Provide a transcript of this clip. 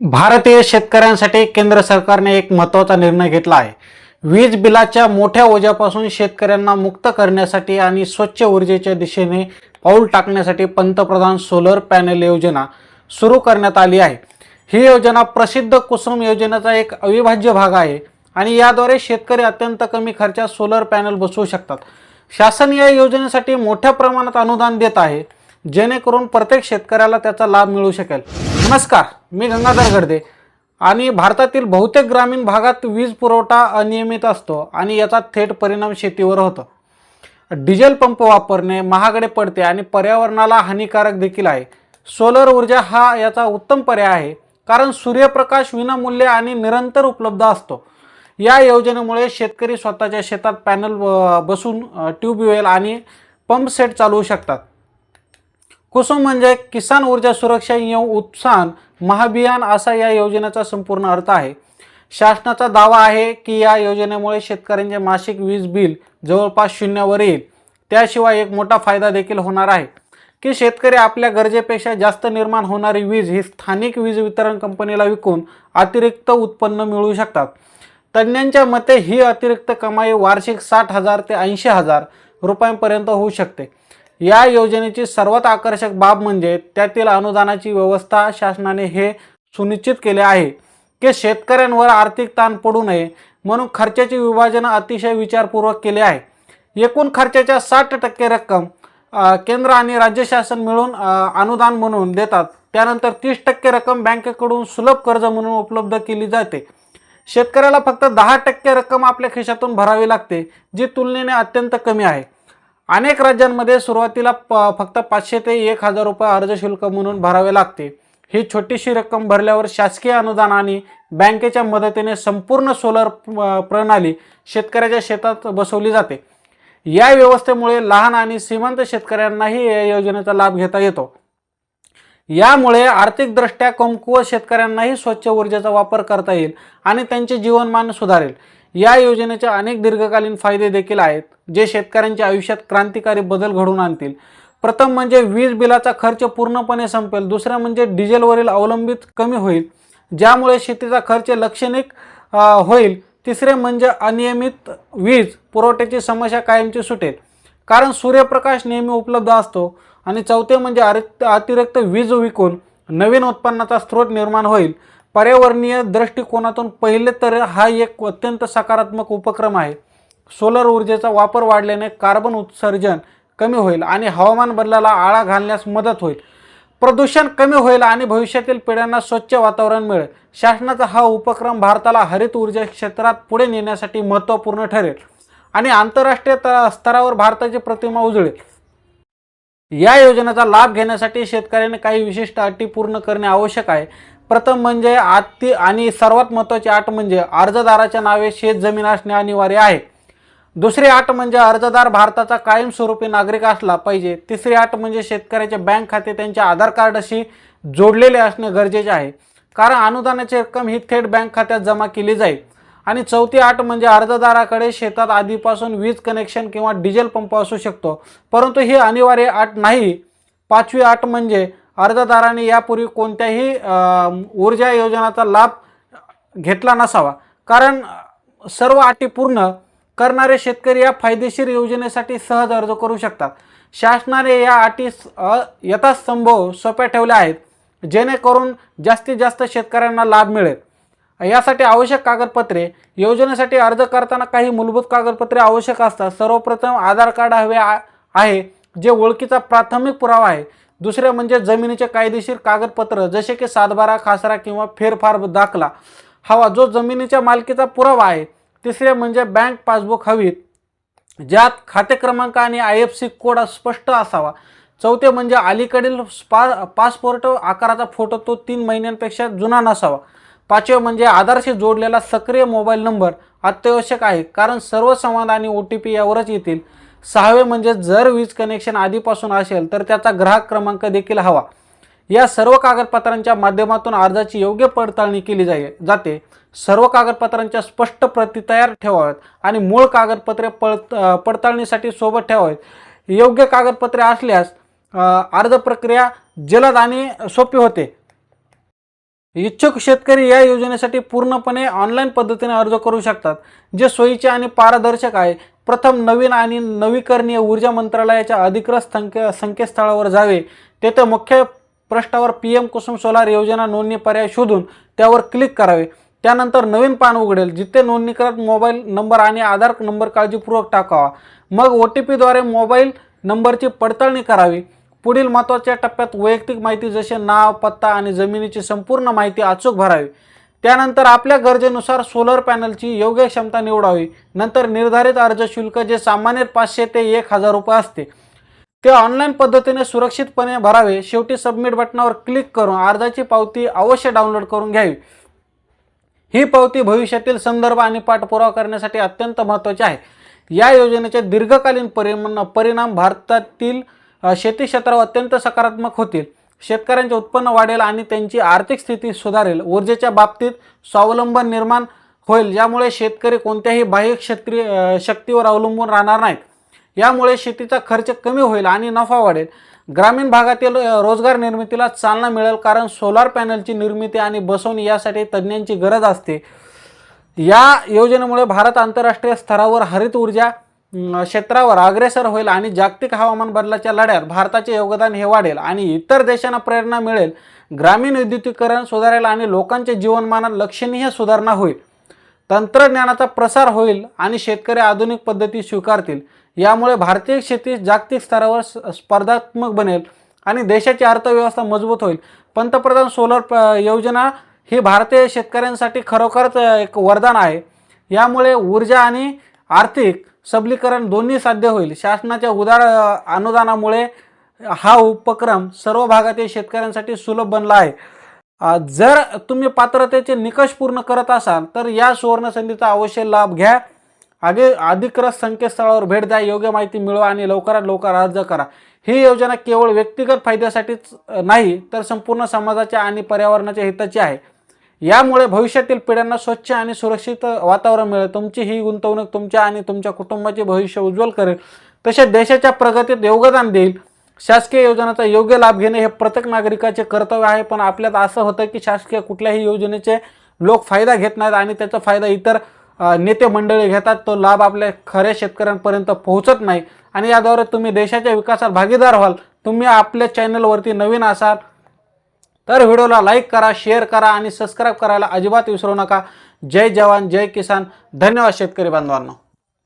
भारतीय शेतकऱ्यांसाठी केंद्र सरकारने एक महत्त्वाचा निर्णय घेतला आहे वीज बिलाच्या मोठ्या ओझ्यापासून शेतकऱ्यांना मुक्त करण्यासाठी आणि स्वच्छ ऊर्जेच्या दिशेने पाऊल टाकण्यासाठी पंतप्रधान सोलर पॅनेल योजना सुरू करण्यात आली आहे. ही योजना प्रसिद्ध कुसुम योजनेचा एक अविभाज्य भाग आहे आणि याद्वारे शेतकरी अत्यंत कमी खर्चात सोलर पॅनल बसवू शकतात. शासन या योजनेसाठी मोठ्या प्रमाणात अनुदान देत आहे. जेणेकरून प्रत्येक शेतकऱ्याला त्याचा लाभ मिळू शकेल. नमस्कार मी गंगाधर गर्दे आणि भारतातील बहुतेक ग्रामीण भागात वीज पुरवठा अनियमित असतो आणि याचा थेट परिणाम शेतीवर होतो. डिझेल पंप वापरणे महागडे पडते आणि पर्यावरणाला हानिकारक देखील आहे. सोलर ऊर्जा हा याचा उत्तम पर्याय आहे कारण सूर्यप्रकाश विनामूल्य आणि निरंतर उपलब्ध असतो. या योजनेमुळे शेतकरी स्वतःच्या शेतात पॅनल बसून ट्यूबवेल आणि पंप सेट चालवू शकतात. कुसुम म्हणजे किसान ऊर्जा सुरक्षा एवं उत्साहन महाभियान असा या योजनेचा संपूर्ण अर्थ आहे. शासनाचा दावा आहे की या योजनेमुळे शेतकऱ्यांचे मासिक वीज बिल जवळपास शून्यावर येईल. त्याशिवाय एक मोठा फायदा देखील होणार आहे. की शेतकरी आपल्या गरजेपेक्षा जास्त निर्माण होणारी वीज ही स्थानिक वीज वितरण कंपनीला विकून अतिरिक्त उत्पन्न मिळवू शकतात. तज्ज्ञांच्या मते ही अतिरिक्त कमाई वार्षिक साठ हजार ते ऐंशी हजार रुपयांपर्यंत होऊ शकते. या योजनेची सर्वात आकर्षक बाब म्हणजे त्यातील अनुदानाची व्यवस्था शासनाने हे सुनिश्चित केले आहे की शेतकऱ्यांवर आर्थिक ताण पडू नये म्हणून खर्चाचे विभाजन अतिशय विचारपूर्वक केले आहे. एकूण खर्चाच्या साठ टक्के रक्कम केंद्र आणि राज्य शासन मिळून अनुदान म्हणून देतात. त्यानंतर तीस टक्के रक्कम बँकेकडून सुलभ कर्ज म्हणून उपलब्ध केली जाते. शेतकऱ्याला फक्त दहा टक्के रक्कम आपल्या खिशातून भरावी लागते जी तुलनेने अत्यंत कमी आहे. अनेक राज्यांमध्ये सुरुवातीला प फक्त पाचशे ते एक हजार रुपये अर्ज शुल्क म्हणून भरावे लागते. ही छोटीशी रक्कम भरल्यावर शासकीय अनुदान आणि बँकेच्या मदतीने संपूर्ण सोलर प्रणाली शेतकऱ्याच्या शेतात बसवली जाते. या व्यवस्थेमुळे लहान आणि श्रीमंत शेतकऱ्यांनाही या योजनेचा लाभ घेता येतो. यामुळे आर्थिकदृष्ट्या कमकुवत शेतकऱ्यांनाही स्वच्छ ऊर्जेचा वापर करता येईल आणि त्यांचे जीवनमान सुधारेल. या योजनेचे अनेक दीर्घकालीन फायदे देखील आहेत जे शेतकऱ्यांच्या आयुष्यात क्रांतिकारी बदल घडवून आणतील. प्रथम म्हणजे वीज बिलाचा खर्च पूर्णपणे संपेल दुसरं म्हणजे डिझेलवरील अवलंबित कमी होईल ज्यामुळे शेतीचा खर्च लक्षणिक होईल. तिसरे म्हणजे अनियमित वीज पुरवठ्याची समस्या कायमची सुटेल. कारण सूर्यप्रकाश नेहमी उपलब्ध असतो आणि चौथे म्हणजे अरि- अतिरिक्त वीज विकून नवीन उत्पन्नाचा स्रोत निर्माण होईल. पर्यावरणीय दृष्टिकोनातून पहिले तर हा एक अत्यंत सकारात्मक उपक्रम आहे. सोलर ऊर्जेचा वापर वाढल्याने कार्बन उत्सर्जन कमी होईल आणि हवामान बदलाला आळा घालण्यास मदत होईल. प्रदूषण कमी होईल आणि भविष्यातील पिढ्यांना स्वच्छ वातावरण मिळेल. शासनाचा हा उपक्रम भारताला हरित ऊर्जा क्षेत्रात पुढे नेण्यासाठी महत्त्वपूर्ण ठरेल आणि आंतरराष्ट्रीय स्तरावर भारताची प्रतिमा उजळेल. या योजनेचा लाभ घेण्यासाठी शेतकऱ्यांनी काही विशिष्ट अटी पूर्ण करणे आवश्यक आहे. प्रथम म्हणजे आत्ती आणि सर्वात महत्त्वाची आठ म्हणजे अर्जदाराच्या नावे शेत जमीन असणे अनिवार्य आहे. दुसरी आठ म्हणजे अर्जदार भारताचा कायमस्वरूपी नागरिक असला पाहिजे. तिसरी आठ म्हणजे शेतकऱ्याचे बँक खाते त्यांच्या आधार कार्डशी जोडलेले असणे गरजेचे आहे. कारण अनुदानाची रक्कम ही थेट बँक खात्यात जमा केली जाईल. आणि चौथी आठ म्हणजे अर्जदाराकडे शेतात आधीपासून वीज कनेक्शन किंवा डिझेल पंप असू शकतो. परंतु ही अनिवार्य आठ नाही. पाचवी आठ म्हणजे अर्जदाराने यापूर्वी कोणत्याही ऊर्जा योजनाचा लाभ घेतला नसावा. कारण सर्व अटी पूर्ण करणारे शेतकरी या फायदेशीर योजनेसाठी सहज अर्ज करू शकतात. शासनाने या अटी यथासंभव सोप्या ठेवल्या आहेत जेणेकरून जास्तीत जास्त शेतकऱ्यांना लाभ मिळेल. यासाठी आवश्यक कागदपत्रे योजनेसाठी अर्ज करताना काही मूलभूत कागदपत्रे आवश्यक असतात. सर्वप्रथम आधार कार्ड हवे आहे जे ओळखीचा प्राथमिक पुरावा आहे. दुसरे म्हणजे जमिनीचे कायदेशीर कागदपत्र जसे की सातबारा खासरा किंवा फेरफार दाखला हवा जो जमिनीच्या मालकीचा पुरावा आहे. तिसरे म्हणजे बँक पासबुक हवीत ज्यात खाते क्रमांक आणि आय एफ सी कोड स्पष्ट असावा. चौथे म्हणजे अलीकडील स्पा पासपोर्ट आकाराचा फोटो तो तीन महिन्यांपेक्षा जुना नसावा. पाचवे म्हणजे आधारशी जोडलेला सक्रिय मोबाईल नंबर अत्यावश्यक आहे कारण सर्व संवाद आणि ओ टी पी यावरच येतील. सहावे म्हणजे जर वीज कनेक्शन आधीपासून असेल तर त्याचा ग्राहक क्रमांक देखील हवा. या सर्व कागदपत्रांच्या माध्यमातून अर्जाची योग्य पडताळणी केली जाई जाते. सर्व कागदपत्रांच्या स्पष्ट प्रती तयार ठेवाव्यात आणि मूळ कागदपत्रे पड पडताळणीसाठी सोबत ठेवावेत. योग्य कागदपत्रे असल्यास अर्ज प्रक्रिया जलद आणि सोपी होते. इच्छुक शेतकरी या योजनेसाठी पूर्णपणे ऑनलाईन पद्धतीने अर्ज करू शकतात जे सोयीचे आणि पारदर्शक आहे. प्रथम नवीन आणि नवीकरणीय ऊर्जा मंत्रालयाच्या अधिकृत संके संकेतस्थळावर जावे. तेथे मुख्य पृष्ठावर पी एम कुसुम सोलार योजना नोंदणी पर्याय शोधून त्यावर क्लिक करावे. त्यानंतर नवीन पान उघडेल जिथे नोंदणीकृत मोबाईल नंबर आणि आधार नंबर काळजीपूर्वक टाकावा. मग ओ टी पीद्वारे मोबाईल नंबरची पडताळणी करावी. पुढील महत्त्वाच्या टप्प्यात वैयक्तिक माहिती जसे नाव पत्ता आणि जमिनीची संपूर्ण माहिती अचूक भरावी. त्यानंतर आपल्या गरजेनुसार सोलर पॅनलची योग्य क्षमता निवडावी. नंतर निर्धारित अर्ज शुल्क जे सामान्य पाचशे ते एक हजार रुपये असते. ते ऑनलाईन पद्धतीने सुरक्षितपणे भरावे. शेवटी सबमिट बटनावर क्लिक करून अर्जाची पावती अवश्य डाउनलोड करून घ्यावी. ही पावती भविष्यातील संदर्भ आणि पाठपुरावा करण्यासाठी अत्यंत महत्त्वाची आहे. या योजनेचे दीर्घकालीन परिणाम परिणाम भारतातील शेती क्षेत्रावर अत्यंत सकारात्मक होतील. शेतकऱ्यांचे उत्पन्न वाढेल आणि त्यांची आर्थिक स्थिती सुधारेल. ऊर्जेच्या बाबतीत स्वावलंबन निर्माण होईल. ज्यामुळे शेतकरी कोणत्याही बाह्य क्षेत्री शक्तीवर अवलंबून राहणार नाहीत. यामुळे शेतीचा खर्च कमी होईल आणि नफा वाढेल. ग्रामीण भागातील रोजगार निर्मितीला चालना मिळेल कारण सोलार पॅनलची निर्मिती आणि बसवणी यासाठी तज्ज्ञांची गरज असते. या योजनेमुळे भारत आंतरराष्ट्रीय स्तरावर हरित ऊर्जा क्षेत्रावर अग्रेसर होईल आणि जागतिक हवामान बदलाच्या लढ्यात भारताचे योगदान हे वाढेल आणि इतर देशांना प्रेरणा मिळेल. ग्रामीण विद्युतीकरण सुधारेल आणि लोकांच्या जीवनमानात लक्षणीय सुधारणा होईल. तंत्रज्ञानाचा प्रसार होईल आणि शेतकरी आधुनिक पद्धती स्वीकारतील. यामुळे भारतीय शेती जागतिक स्तरावर स्पर्धात्मक बनेल आणि देशाची अर्थव्यवस्था मजबूत होईल. पंतप्रधान सोलर प- योजना ही भारतीय शेतकऱ्यांसाठी खरोखरच एक वरदान आहे. यामुळे ऊर्जा आणि आर्थिक सबलीकरण दोन्ही साध्य होईल. शासनाच्या उदार अनुदानामुळे हा उपक्रम सर्व भागातील शेतकऱ्यांसाठी सुलभ बनला आहे. जर तुम्ही पात्रतेचे निकष पूर्ण करत असाल तर या सुवर्ण संधीचा अवश्य लाभ घ्या. आगे अधिकृत संकेतस्थळावर भेट द्या योग्य माहिती मिळवा आणि लवकरात लवकर अर्ज करा. ही योजना केवळ व्यक्तिगत फायद्यासाठीच नाही तर संपूर्ण समाजाच्या आणि पर्यावरणाच्या हिताची आहे. यामुळे भविष्यातील पिढ्यांना स्वच्छ आणि सुरक्षित वातावरण मिळेल. तुमची ही गुंतवणूक तुमच्या आणि तुमच्या कुटुंबाचे भविष्य उज्ज्वल करेल. तसेच देशाच्या प्रगतीत योगदान देईल. शासकीय योजनेचा योग्य लाभ घेणे हे प्रत्येक नागरिकाचे कर्तव्य आहे पण आपल्यात असं होतं की शासकीय कुठल्याही योजनेचे लोक फायदा घेत नाहीत आणि त्याचा फायदा इतर नेते मंडळी घेतात. तो लाभ आपल्या खऱ्या शेतकऱ्यांपर्यंत पोहोचत नाही. आणि याद्वारे तुम्ही देशाच्या विकासात भागीदार व्हाल. तुम्ही आपल्या चॅनलवरती नवीन असाल तर व्हिडिओला लाईक करा शेअर करा आणि सबस्क्राईब करायला अजिबात विसरू नका. जय जवान जय किसान. धन्यवाद शेतकरी बांधवांना.